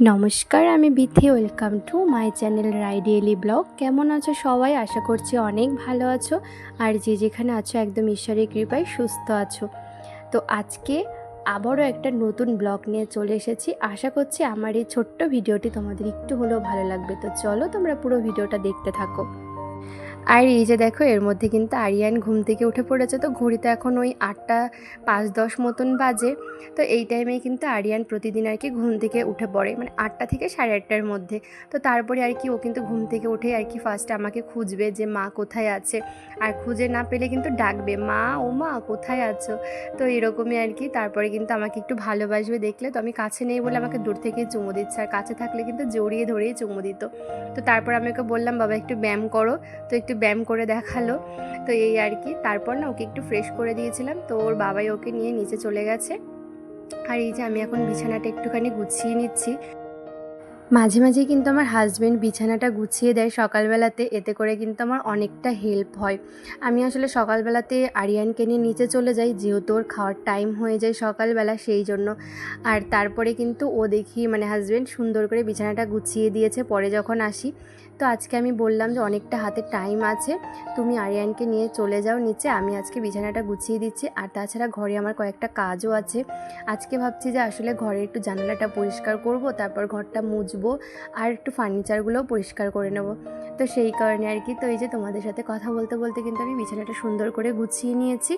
নমস্কার, আমি Bithi. Welcome to my channel রাইডিয়েলি vlog. কেমন আছো সবাই? আশা করছি অনেক ভালো আছো। আর যে যেখানে আছো, একদম ঈশ্বরের কৃপায় সুস্থ আছো। তো আজকে আবারও একটা নতুন ব্লগ নিয়ে চলে এসেছি। আশা করছি আমার এই ছোট্ট ভিডিওটি তোমাদের একটু হলেও ভালো লাগবে। তো চলো তোমরা পুরো ভিডিওটা দেখতে থাকো। আর এই যে দেখো, এর মধ্যে কিন্তু আরিয়ান ঘুম থেকে উঠে পড়েছে। তো ঘড়িতে এখন ওই আটটা পাঁচ দশ মতন বাজে। তো এই টাইমেই কিন্তু আরিয়ান প্রতিদিন আর কি ঘুম থেকে উঠে পড়ে মানে আটটা থেকে সাড়ে আটটার মধ্যে। তো তারপরে আর কি ও কিন্তু ঘুম থেকে উঠে আর কি ফার্স্ট আমাকে খুঁজবে যে মা কোথায় আছে। আর খুঁজে না পেলে কিন্তু ডাকবে, মা, ও মা, কোথায় আছো? তো এরকমই আর কি। তারপরে কিন্তু আমাকে একটু ভালোবাসবে দেখলে। তো আমি কাছে নেই বলে আমাকে দূর থেকে চুমু দিচ্ছে। আর কাছে থাকলে কিন্তু জড়িয়ে ধরেই চুমু দিত। তো তারপর আমি ওকে বললাম, বাবা, একটু ব্যায়াম করো। তো একটু ব্যায়াম করে দেখাল। তো এই আর কি। তারপর না ওকে একটু ফ্রেশ করে দিয়েছিলাম। তো ওর বাবাই ওকে নিয়ে নিচে চলে গেছে। আর এই যে আমি এখন বিছানাটা একটুখানি গুছিয়ে নিচ্ছি। মাঝে মাঝে কিন্তু আমার হাজব্যান্ড বিছানাটা গুছিয়ে দেয় সকালবেলাতে, এতে করে কিন্তু আমার অনেকটা হেল্প হয়। আমি আসলে সকালবেলাতে আরিয়ানকে নিয়ে নিচে চলে যাই, যেহেতু ওর খাওয়ার টাইম হয়ে যায় সকালবেলা সেই জন্য। আর তারপরে কিন্তু ও দেখি মানে হাজব্যান্ড সুন্দর করে বিছানাটা গুছিয়ে দিয়েছে, পরে যখন আসি, তো আজকে আমি বললাম যে অনেকটা হাতে টাইম আছে, তুমি আরিয়ানকে নিয়ে চলে যাও নিচে, আমি আজকে বিছানাটা গুছিয়ে দিচ্ছি। আর তাছাড়া ঘরে আমার কয়েকটা কাজও আছে। আজকে ভাবছি যে আসলে ঘরে একটু জানালাটা পরিষ্কার করব, তারপর ঘরটা মুছবো আর একটু ফার্নিচারগুলোও পরিষ্কার করে নেব। তো সেই কারণে আর কি, তো এই যে তোমাদের সাথে কথা বলতে বলতে কিন্তু আমি বিছানাটা সুন্দর করে গুছিয়ে নিয়েছি।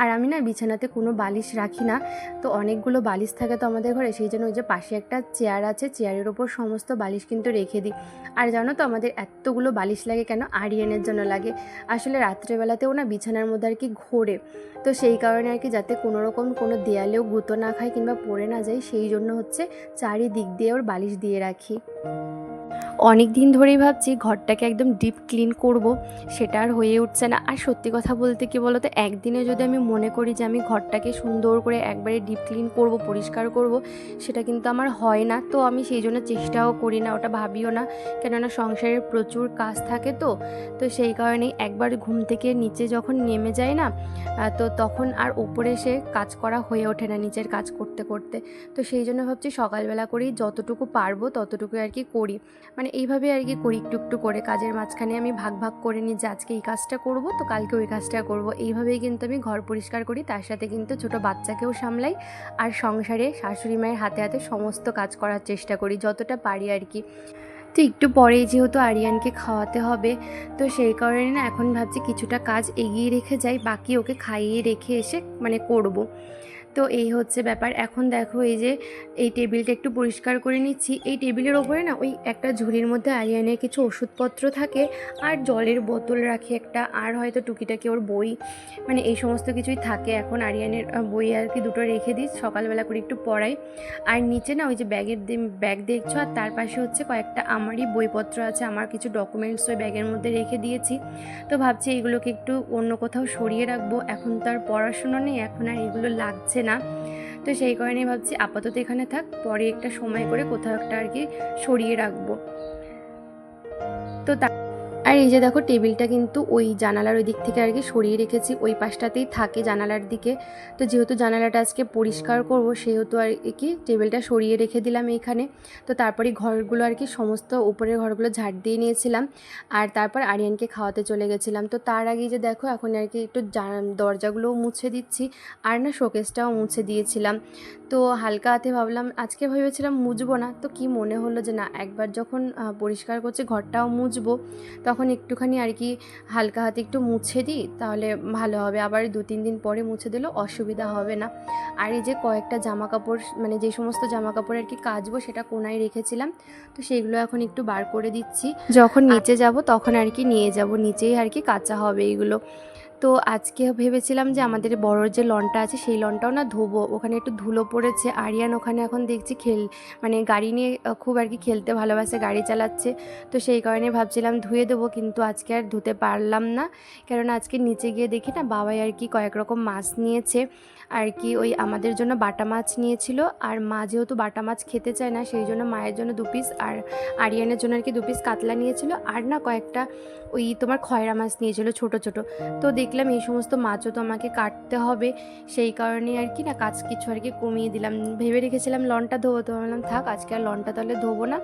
আর আমি না বিছানাতে কোনো বালিশ রাখি না। তো অনেকগুলো বালিশ থাকে তো আমাদের ঘরে, সেই জন্য ওই যে পাশে একটা চেয়ার আছে চেয়ারের ওপর সমস্ত বালিশ কিন্তু রেখে দিই। আর জানো তো আমাদের এতগুলো বালিশ লাগে কেন? আরিয়ানের জন্য লাগে। আসলে রাত্রেবেলাতেও না বিছানার মধ্যে আর কি ঘোরে। তো সেই কারণে আর কি যাতে কোনো রকম কোনো দেয়ালেও গুঁতো না খায় কিংবা পড়ে না যায়, সেই জন্য হচ্ছে চারিদিক দিয়ে ওর বালিশ দিয়ে রাখি। रखी। অনেক দিন ধরেই ভাবছি ঘরটাকে একদম ডিপ ক্লিন করব, সেটা আর হয়ে উঠছে না। আর সত্যি কথা বলতে কি বলো তো একদিনে যদি আমি মনে করি যে আমি ঘরটাকে সুন্দর করে একবারে ডিপ ক্লিন করব, পরিষ্কার করব, সেটা কিন্তু আমার হয় না। তো আমি সেই জন্য চেষ্টাও করি না, ওটা ভাবিও না। কেননা সংসারের প্রচুর কাজ থাকে তো তো সেই কারণেই একবার ঘুম থেকে নিচে যখন নেমে যায় না তো তখন আর ওপরে এসে কাজ করা হয়ে ওঠে না নিচের কাজ করতে করতে। তো সেই জন্য ভাবছি সকালবেলা করেই যতটুকু পারব ততটুকু আর কি করি। মানে এইভাবে আর কি করি, একটু একটু করে। কাজের মাঝখানে আমি ভাগ ভাগ করে নিই যে, আজকে এই কাজটা করব, তো কালকে ওই কাজটা করব। এইভাবেই কিন্তু আমি ঘর পরিষ্কার করি। তার সাথে কিন্তু ছোট বাচ্চাকেও সামলাই আর সংসারে শাশুড়ি মায়ের হাতে হাতে সমস্ত কাজ করার চেষ্টা করি, যতটা পারি আর কি। তো একটু পরেই যেহেতু আরিয়ানকে খাওয়াতে হবে, তো সেই কারণে না এখন ভাবছি কিছুটা কাজ এগিয়ে রেখে যাই, বাকি ওকে খাইয়ে রেখে এসে মানে করব। তো এই হচ্ছে ব্যাপার। এখন দেখো এই যে, এই টেবিলটা একটু পরিষ্কার করে নিচ্ছি। এই টেবিলের ওপরে না ওই একটা ঝুড়ির মধ্যে আরিয়ানের কিছু ওষুধপত্র থাকে আর জলের বোতল রাখি একটা। আর হয়তো টুকিটাকি ওর বই মানে এই সমস্ত কিছুই থাকে এখন। আরিয়ানের বই আর কি দুটো রেখে দিই, সকালবেলা করে একটু পড়াই। আর নিচে না ওই যে ব্যাগের ব্যাগ দেখছ? আর তার পাশে হচ্ছে কয়েকটা আমারই বইপত্র আছে। আমার কিছু ডকুমেন্টস ওই ব্যাগের মধ্যে রেখে দিয়েছি। তো ভাবছি এগুলোকে একটু অন্য কোথাও সরিয়ে রাখব। এখন তো আর পড়াশুনো নেই, এখন আর এগুলো লাগছে না। তো সেই কারণে ভাবছি আপাতত এখানে থাক, পরে একটা সময় করে কোথাও একটা আর কি সরিয়ে রাখব। তো তা আর এই যে দেখো টেবিলটা কিন্তু ওই জানালার ওই দিক থেকে আর কি সরিয়ে রেখেছি, ওই পাশটাতেই থাকে জানালার দিকে। তো যেহেতু জানালাটা আজকে পরিষ্কার করব, সেহেতু আর কি টেবিলটা সরিয়ে রেখে দিলাম এইখানে তো তারপরে ঘরগুলো আর কি সমস্ত উপরের ঘরগুলো ঝাড় দিয়ে নিয়েছিলাম আর তারপর আরিয়ানকে খাওয়াতে চলে গেছিলাম। তো তার আগে যে দেখো এখন আর কি একটু দরজাগুলোও মুছে দিচ্ছি আর না শোকেসটাও মুছে দিয়েছিলাম। তো হালকা হাতে ভাবলাম, আজকে ভেবেছিলাম মুছবো না, তো কি মনে হলো যে না একবার যখন পরিষ্কার করছে ঘরটাও মুছবো। তখন একটুখানি আর কি হালকা হাতে একটু মুছে দিই তাহলে ভালো হবে। আবার দু তিন দিন পরে মুছে দিলেও অসুবিধা হবে না। আর এই যে কয়েকটা জামা কাপড় মানে যে সমস্ত জামা কাপড় আর কি কাচবো সেটা কোনায় রেখেছিলাম তো সেইগুলো এখন একটু বার করে দিচ্ছি। যখন নিচে যাব তখন আর কি নিয়ে যাব নিচেই আর কি কাঁচা হবে এইগুলো তো আজকে ভেবেছিলাম যে আমাদের বড়োর যে লনটা আছে, সেই লনটাও না ধোবো। ওখানে একটু ধুলো পড়েছে। আরিয়ান ওখানে এখন দেখছি খেল মানে গাড়ি নিয়ে খুব আর কি খেলতে ভালোবাসে, গাড়ি চালাচ্ছে। তো সেই কারণে ভাবছিলাম ধুয়ে দেবো, কিন্তু আজকে আর ধুতে পারলাম না। কেননা আজকে নিচে গিয়ে দেখি না, বাবাই আর কি কয়েক রকম মাছ নিয়েছে। আর কি ওই আমাদের জন্য বাটা মাছ নিয়েছিল। আর মা যেহেতু বাটা মাছ খেতে চায় না, সেই জন্য মায়ের জন্য দু পিস আর আরিয়ানের জন্য আর কি দু পিস কাতলা নিয়েছিল। আর না কয়েকটা ওই তোমার খয়রা মাছ নিয়েছিল ছোট ছোট। তো দেখলাম এই সমস্ত মাছও তো আমাকে কাটতে হবে। সেই কারণে আর কি না কাজ কিছু আর কি কমিয়ে দিলাম। ভেবে রেখেছিলাম লনটা ধোবো। তো ভাবলাম, থাক, আজকে আর লনটা তাহলে ধোবো না।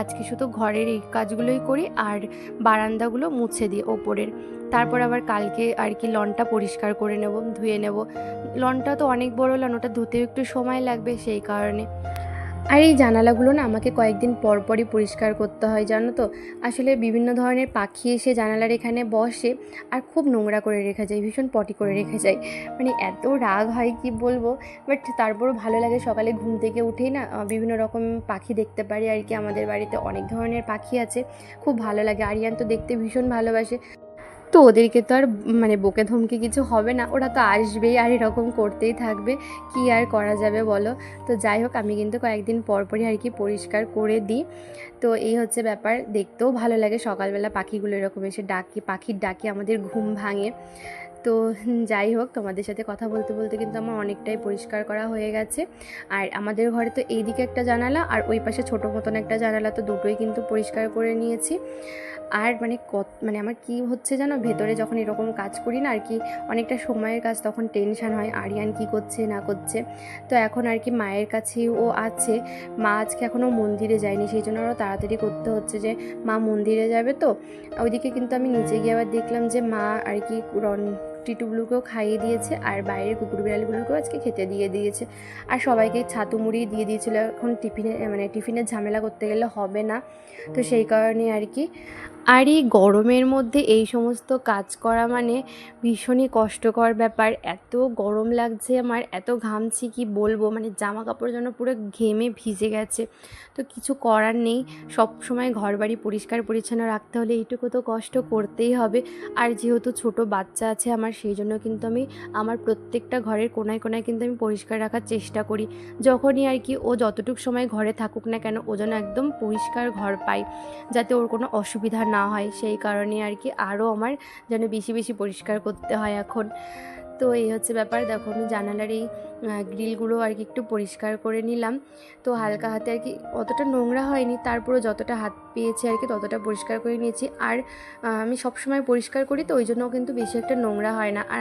আজকে শুধু ঘরের এই কাজগুলোই করি আর বারান্দাগুলো মুছে দিই ওপরের। তারপর আবার কালকে আর কি লনটা পরিষ্কার করে নেব, ধুয়ে নেব। লনটা তো অনেক বড় লন, ওটা ধুতেও একটু সময় লাগবে সেই কারণে। আর এই জানালাগুলো না আমাকে কয়েকদিন পর পরই পরিষ্কার করতে হয়, জানো তো? আসলে বিভিন্ন ধরনের পাখি এসে জানালার এখানে বসে আর খুব নোংরা করে রেখে যায়, ভীষণ পটি করে রেখে যায়। মানে এত রাগ হয়, কি বলব? বাট তারপরও ভালো লাগে সকালে ঘুম থেকে উঠেই না বিভিন্ন রকম পাখি দেখতে পারি আর কি। আমাদের বাড়িতে অনেক ধরনের পাখি আছে, খুব ভালো লাগে। আরিয়ান তো দেখতে ভীষণ ভালোবাসে। তো ওদেরকে তো আর মানে বকে ধমকে কিছু হবে না। ওরা তো আসবেই আর এরকম করতেই থাকবে। কি আর করা যাবে বলো? তো যাই হোক, আমি কিন্তু কয়েকদিন পরপরই আর কি পরিষ্কার করে দিই। তো এই হচ্ছে ব্যাপার। দেখতেও ভালো লাগে। সকালবেলা পাখিগুলো এরকম এসে ডাকে, পাখির ডাকে আমাদের ঘুম ভাঙে। তো যাই হোক, তোমাদের সাথে কথা বলতে বলতে কিন্তু আমার অনেকটাই পরিষ্কার করা হয়ে গেছে। আর আমাদের ঘরে তো এইদিকে একটা জানালা, আর ওই পাশে ছোটো মতন একটা জানালা, তো দুটোই কিন্তু পরিষ্কার করে নিয়েছি। আর মানে কত মানে আমার কি হচ্ছে জানো, ভেতরে যখন এরকম কাজ করি না, আর কি অনেকটা সময়ের কাজ, তখন টেনশান হয়, আরিয়ান কি করছে, না করছে। তো এখন আর কি মায়ের কাছে ও আছে। মা আজকে এখনও মন্দিরে যায়নি, সেই জন্য আরও তাড়াতাড়ি করতে হচ্ছে যে, মা মন্দিরে যাবে তো। ওইদিকে কিন্তু আমি নিচে গিয়ে আবার দেখলাম যে, মা আর কি রন টিটুগুলোকেও খাইয়ে দিয়েছে আর বাইরের কুকুর বিড়ালগুলোকেও আজকে খেতে দিয়ে দিয়েছে। আর সবাইকে ছাতু মুড়ি দিয়ে দিয়েছিল। এখন টিফিনে মানে টিফিনের ঝামেলা করতে গেলে হবে না। তো সেই কারণে আর কি আর এই গরমের মধ্যে এই সমস্ত কাজ করা মানে ভীষণই কষ্টকর ব্যাপার। এত গরম লাগছে আমার, এত ঘামছি কি বলব? মানে জামা কাপড় যেন পুরো ঘেমে ভিজে গেছে। তো কিছু করার নেই, সব সময় ঘর বাড়ি পরিষ্কার পরিচ্ছন্ন রাখতে হলে এইটুকু তো কষ্ট করতেই হবে। আর যেহেতু ছোট বাচ্চা আছে আমার, সেই জন্য কিন্তু আমি, আমার প্রত্যেকটা ঘরের কোনায় কোনায় কিন্তু আমি পরিষ্কার রাখার চেষ্টা করি। যখনই আর কি ও যতটুকু সময় ঘরে থাকুক না কেন, ও যেন একদম পরিষ্কার ঘর পায়, যাতে ওর কোনো অসুবিধা না হয়, সেই কারণে আর কি আরও আমার যেন বেশি বেশি পরিষ্কার করতে হয় এখন। তো এই হচ্ছে ব্যাপার। দেখো, আমি জানালার এই গ্রিলগুলো আর কি একটু পরিষ্কার করে নিলাম। তো হালকা হাতে আর কি অতটা নোংরা হয়নি তারপরে যতটা হাত পেয়েছে আর কি ততটা পরিষ্কার করে নিয়েছি। আর আমি সবসময় পরিষ্কার করি তো, ওই জন্য কিন্তু বেশি একটা নোংরা হয় না। আর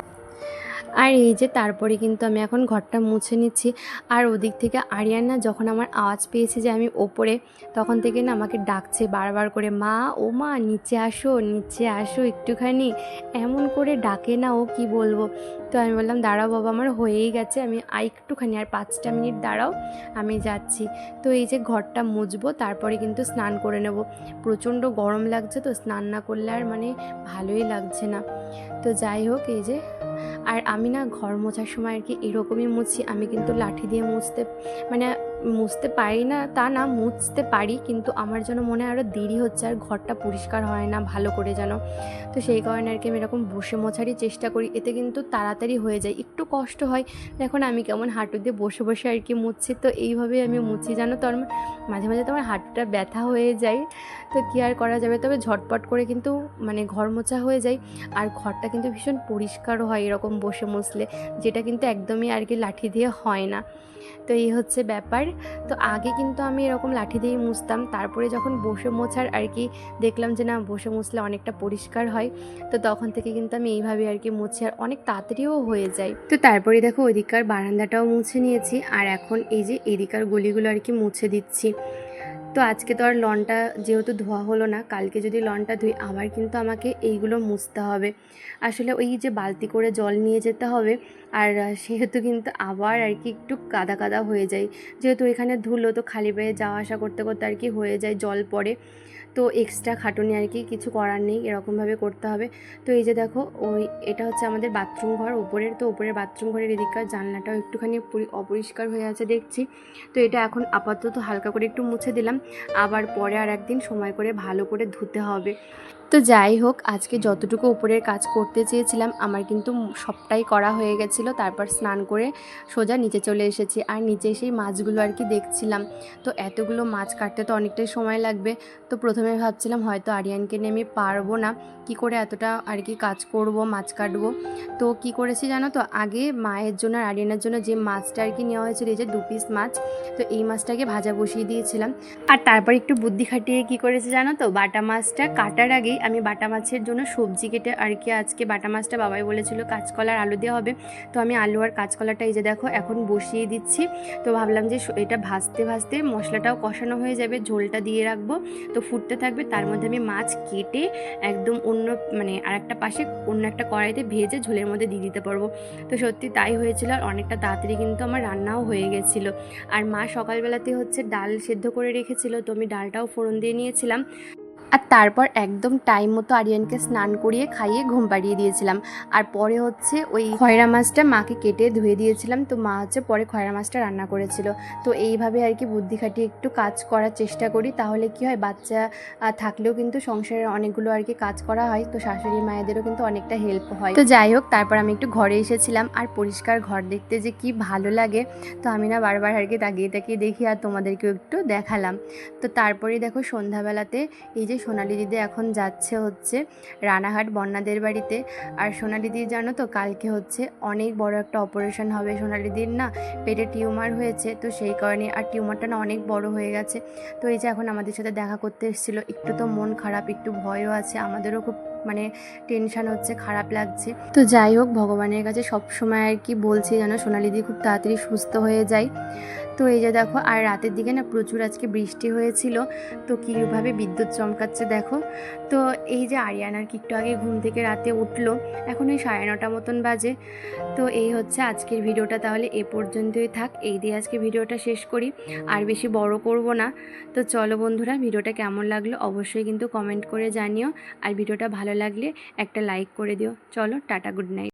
আর এই যে তারপরে কিন্তু আমি এখন ঘরটা মুছে নিচ্ছি। আর ওদিক থেকে আরিয়ানা যখন আমার আওয়াজ পেয়েছে যে আমি ওপরে, তখন থেকে না আমাকে ডাকছে বারবার করে, মা, ও মা, নিচে আসো নিচে আসো একটুখানি। এমন করে ডাকে না ও, কি বলব? তো আমি বললাম, দাঁড়াও বাবা, আমার হয়েই গেছে, আমি আর একটুখানি, আর পাঁচটা মিনিট দাঁড়াও, আমি যাচ্ছি। তো এই যে ঘরটা মুছবো, তারপরে কিন্তু স্নান করে নেব। প্রচণ্ড গরম লাগছে তো, স্নান না করলে আর মানে ভালোই লাগছে না। তো যাই হোক, এই যে আর আমি না ঘর মোছার সময় আর কি এরকমই মুছি, আমি কিন্তু লাঠি দিয়ে মুছতে মানে মুছতে পারি না, তা না, মুছতে পারি, কিন্তু আমার যেন মনে আরও দেরি হচ্ছে আর ঘরটা পরিষ্কার হয় না ভালো করে যেন। তো সেই কারণে আর কি আমি এরকম বসে মোছারই চেষ্টা করি, এতে কিন্তু তাড়াতাড়ি হয়ে যায়, একটু কষ্ট হয়। এখন আমি কেমন হাঁটু দিয়ে বসে বসে আর কি মুছছি, তো এইভাবেই আমি মুছি জানো তো আমার মাঝে মাঝে তো আমার হাঁটুটা ব্যথা হয়ে যায়, তো কী আর করা যাবে? তবে ঝটপট করে কিন্তু মানে ঘর মোছা হয়ে যায়, আর ঘরটা কিন্তু ভীষণ পরিষ্কারও হয় এরকম বসে মুছলে, যেটা কিন্তু একদমই আর কি লাঠি দিয়ে হয় না। তো এই হচ্ছে ব্যাপার। তো আগে কিন্তু আমি এরকম লাঠি দিয়ে মুছতাম। তারপরে যখন বসে মোছার আর কি দেখলাম যে না, বসে মুছলে অনেকটা পরিষ্কার হয়, তো তখন থেকে কিন্তু আমি এইভাবে আর কি মুছি আর অনেক তাড়াতাড়িও হয়ে যায়। তো তারপরে দেখো ওইদিককার বারান্দাটাও মুছে নিয়েছি। আর এখন এই যে এদিকার গলিগুলো আর কি মুছে দিচ্ছি। তো আজকে তো আর লনটা যেহেতু ধোয়া হলো না, কালকে যদি লনটা ধুই আবার কিন্তু আমাকে এইগুলো মুছতে হবে। আসলে ওই যে বালতি করে জল নিয়ে যেতে হবে, আর সেহেতু কিন্তু আবার আর কি একটু কাদা কাদা হয়ে যায়। যেহেতু এখানে ধুলো তো খালি পেয়ে যাওয়া আসা করতে করতে আর কি হয়ে যায়, জল পড়ে। তো এক্সট্রা খাটুনি আর কি কিছু করার নেই, এরকমভাবে করতে হবে। তো এই যে দেখো, ওই এটা হচ্ছে আমাদের বাথরুম ঘর উপরের তো উপরের বাথরুম ঘরের এদিককার জানলাটাও একটুখানি পরি- অপরিষ্কার হয়ে আছে দেখছি। তো এটা এখন আপাতত হালকা করে একটু মুছে দিলাম, আবার পরে আর একদিন সময় করে ভালো করে ধুতে হবে। তো যাই হোক, আজকে যতটুকু উপরের কাজ করতে চেয়েছিলাম, আমার কিন্তু সবটাই করা হয়ে গেছিল। তারপর স্নান করে সোজা নিচে চলে এসেছি। আর নিচে সেই মাছগুলো আর কি দেখছিলাম। তো এতগুলো মাছ কাটতে তো অনেকটাই সময় লাগবে। তো প্রথমে ভাবছিলাম হয়তো আরিয়ানকে নিয়ে আমি পারব না। কি করে এতটা আর কি কাজ করব, মাছ কাটবো? তো কি করেছি জানো তো? আগে মায়ের জন্য আর আরিয়ানের জন্য যে মাছটা আর কি নেওয়া হয়েছিল, এই যে দু পিস মাছ, তো এই মাছটাকে ভাজা বসিয়ে দিয়েছিলাম। আর তারপর একটু বুদ্ধি খাটিয়ে কি করেছে জানো তো? বাটা মাছটা কাটার আগেই আমি বাটা মাছের জন্য সবজি কেটে, আর কি আজকে বাটা মাছটা বাবাই বলেছিল কাঁচকলার আলু দেওয়া হবে। তো আমি আলু আর কাঁচকলাটা এই যে দেখো এখন বসিয়ে দিচ্ছি। তো ভাবলাম যে এটা ভাজতে ভাজতে মশলাটাও কষানো হয়ে যাবে, ঝোলটা দিয়ে রাখব। তো ফুটতে থাকবে, তার মধ্যে আমি মাছ কেটে একদম অন্য মানে আর একটা পাশে অন্য একটা কড়াইতে ভেজে ঝোলের মধ্যে দিয়ে দিতে পারব। তো সত্যি তাই হয়েছিল, আর অনেকটা তাড়াতাড়ি কিন্তু আমার রান্নাও হয়ে গেছিল। আর মা সকালবেলাতে হচ্ছে ডাল সেদ্ধ করে রেখেছিল, তো আমি ডালটাও ফোড়ন দিয়ে নিয়েছিলাম। আর তারপর একদম টাইম মতো আরিয়ানকে স্নান করিয়ে খাইয়ে ঘুম পাড়িয়ে দিয়েছিলাম। আর পরে হচ্ছে ওই খয়রা মাছটা মাকে কেটে ধুয়ে দিয়েছিলাম। তো মা হচ্ছে পরে খয়রা মাছটা রান্না করেছিল। তো এইভাবে আর কি বুদ্ধি খাটিয়ে একটু কাজ করার চেষ্টা করি। তাহলে কি হয়, বাচ্চা থাকলেও কিন্তু সংসারের অনেকগুলো আর কি কাজ করা হয়। তো শাশুড়ি মায়েদেরও কিন্তু অনেকটা হেল্প হয়। তো যাই হোক, তারপর আমি একটু ঘরে এসেছিলাম। আর পরিষ্কার ঘর দেখতে যে কি ভালো লাগে, তো আমি না বারবার আর কি তাকিয়ে তাকিয়ে দেখি আর তোমাদেরকেও একটু দেখালাম। তো তারপরেই দেখো সন্ধ্যাবেলাতে এই যে সোনালি দিদি এখন যাচ্ছে হচ্ছে রানাঘাট বন্যাদের বাড়িতে। আর সোনালি দিদি, জানো তো, কালকে হচ্ছে অনেক বড় একটা অপারেশন হবে সোনালি দিদির, না? পেটে টিউমার হয়েছে, তো সেই কারণে আর টিউমারটা না অনেক বড় হয়ে গেছে। তো এই যে এখন আমাদের সাথে দেখা করতে এসেছিল, একটু তো মন খারাপ, একটু ভয়ও আছে, আমাদেরও খুব মানে টেনশন হচ্ছে, খারাপ লাগছে। তো যাই হোক, ভগবানের কাছে সব সময় আর কি বলছি যেন সোনালি দিদি খুব তাড়াতাড়ি সুস্থ হয়ে যায়। তো এই যে দেখো, আর রাতের দিকে না প্রচুর আজকে বৃষ্টি হয়েছিল, তো কীভাবে বিদ্যুৎ চমকাচ্ছে দেখো। তো এই যে আরিয়ানার কি একটু আগে ঘুম থেকে রাতে উঠল, এখন ওই সাড়ে নটা মতন বাজে। তো এই হচ্ছে আজকের ভিডিওটা, তাহলে এ পর্যন্তই থাক, এই দিয়ে আজকে ভিডিওটা শেষ করি, আর বেশি বড় করব না। তো চলো বন্ধুরা, ভিডিওটা কেমন লাগল অবশ্যই কিন্তু কমেন্ট করে জানিও, আর ভিডিওটা ভালো লাগলে একটা লাইক করে দিও। চলো, টাটা, গুড নাইট।